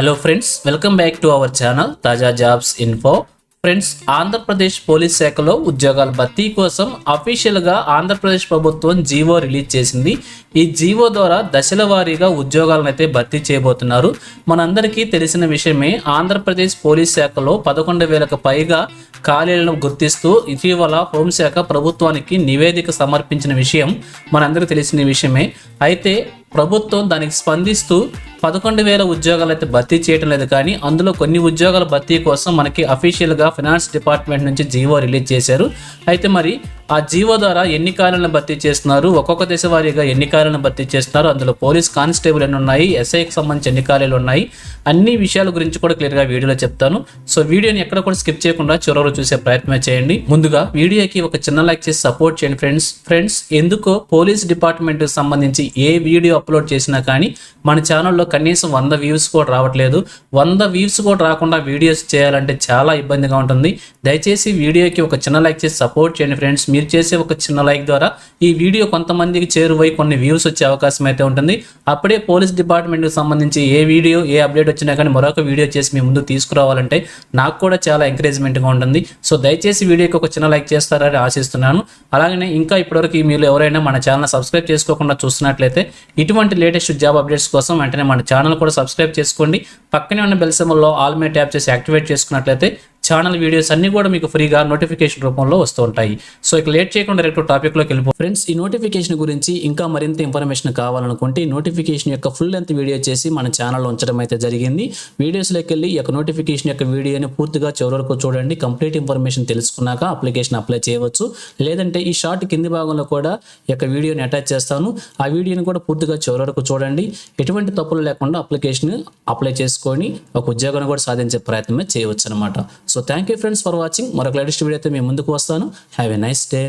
Hello friends welcome back to our channel Taaza jobs info friends Andhra Pradesh police శాఖలో ఉద్యోగాల భర్తీ కోసం అఫీషియల్గా ఆంధ్రప్రదేశ్ ప్రభుత్వం జీవో రిలీజ్ చేసింది. ఈ జీవో ద్వారా దశల వారీగా ఉద్యోగాలను అయితే భర్తీ చేయబోతున్నారు. మనందరికీ తెలిసిన విషయమే ఆంధ్రప్రదేశ్ పోలీస్ శాఖలో పదకొండు వేలకు పైగా ఖాళీలను గుర్తిస్తూ ఇటీవల హోంశాఖ ప్రభుత్వానికి నివేదిక సమర్పించిన విషయం మనందరికీ తెలిసిన విషయమే. అయితే ప్రభుత్వం దానికి స్పందిస్తూ పదకొండు వేల ఉద్యోగాలు అయితే భర్తీ చేయడం లేదు కానీ అందులో కొన్ని ఉద్యోగాల భర్తీ కోసం మనకి అఫీషియల్గా ఫినాన్స్ డిపార్ట్మెంట్ నుంచి జీవో రిలీజ్ చేశారు. అయితే మరి ఆ జీవో ద్వారా ఎన్ని ఖాళీలను భర్తీ చేస్తున్నారు? ఒక్కొక్క దశ వారీగా ఎన్ని ఖాళీలను భర్తీ చేస్తున్నారు? అందులో పోలీస్ కానిస్టేబుల్ ఎన్ని ఉన్నాయి? ఎస్ఐకి సంబంధించి ఎన్ని ఖాళీలు ఉన్నాయి? అన్ని విషయాల గురించి కూడా క్లియర్గా వీడియోలో చెప్తాను. సో వీడియోని ఎక్కడ కూడా స్కిప్ చేయకుండా చివరి చూసే ప్రయత్నం చేయండి. ముందుగా వీడియోకి ఒక చిన్న లైక్ చేసి సపోర్ట్ చేయండి ఫ్రెండ్స్ ఫ్రెండ్స్ ఎందుకో పోలీస్ డిపార్ట్మెంట్కి సంబంధించి ఏ వీడియో అప్లోడ్ చేసినా కానీ మన ఛానల్లో కనీసం వంద వ్యూస్ కూడా రావట్లేదు. వంద వ్యూస్ కూడా రాకుండా వీడియోస్ చేయాలంటే చాలా ఇబ్బందిగా ఉంటుంది. దయచేసి వీడియోకి ఒక చిన్న లైక్ చేసి సపోర్ట్ చేయండి ఫ్రెండ్స్ మీరు చేసే ఒక చిన్న లైక్ ద్వారా ఈ వీడియో కొంతమందికి చేరువై కొన్ని వ్యూస్ వచ్చే అవకాశం అయితే ఉంటుంది. అప్పుడే పోలీస్ డిపార్ట్మెంట్కి సంబంధించి ఏ వీడియో ఏ అప్డేట్ వచ్చినా కానీ మరొక వీడియో చేసి మీ ముందు తీసుకురావాలంటే నాకు కూడా చాలా ఎంకరేజ్మెంట్గా ఉంటుంది. సో దయచేసి వీడియోకి ఒక చిన్న లైక్ చేస్తారని ఆశిస్తున్నాను. అలాగనే ఇంకా ఇప్పటివరకు మీరు ఎవరైనా మన ఛానల్ సబ్స్క్రైబ్ చేసుకోకుండా చూస్తున్నట్లయితే ఇటువంటి లేటెస్ట్ జాబ్ అప్డేట్స్ కోసం వెంటనే మన ఛానల్ కూడా సబ్స్క్రైబ్ చేసుకోండి. పక్కనే ఉన్న బెల్ సింబల్లో ఆల్ మే ట్యాప్ చేసి యాక్టివేట్ చేసుకున్నట్లయితే ఛానల్ వీడియోస్ అన్ని కూడా మీకు ఫ్రీగా నోటిఫికేషన్ రూపంలో వస్తూ ఉంటాయి. సో ఇక లేట్ చేయకుండా డైరెక్ట్ టాపిక్లోకి వెళ్ళిపో ఫ్రెండ్స్ ఈ నోటిఫికేషన్ గురించి ఇంకా మరింత ఇన్ఫర్మేషన్ కావాలనుకుంటే ఈ నోటిఫికేషన్ యొక్క ఫుల్ లెంత్ వీడియో చేసి మన ఛానల్లో ఉంచడం అయితే జరిగింది. వీడియోస్లోకి వెళ్ళి ఈ యొక్క నోటిఫికేషన్ యొక్క వీడియోని పూర్తిగా చివరి వరకు చూడండి. కంప్లీట్ ఇన్ఫర్మేషన్ తెలుసుకున్నాక అప్లికేషన్ అప్లై చేయవచ్చు. లేదంటే ఈ షార్ట్ కింది భాగంలో కూడా ఈ యొక్క వీడియోని అటాచ్ చేస్తాను. ఆ వీడియోని కూడా పూర్తిగా చివరి వరకు చూడండి. ఎటువంటి తప్పులు లేకుండా అప్లికేషన్ అప్లై చేసుకొని ఒక ఉద్యోగాన్ని కూడా సాధించే ప్రయత్నమే చేయవచ్చు అనమాట so so thank you friends for watching మరొక లేటెస్ట్ వీడియో అయితే మేము ముందుకు వస్తాను. Have a nice day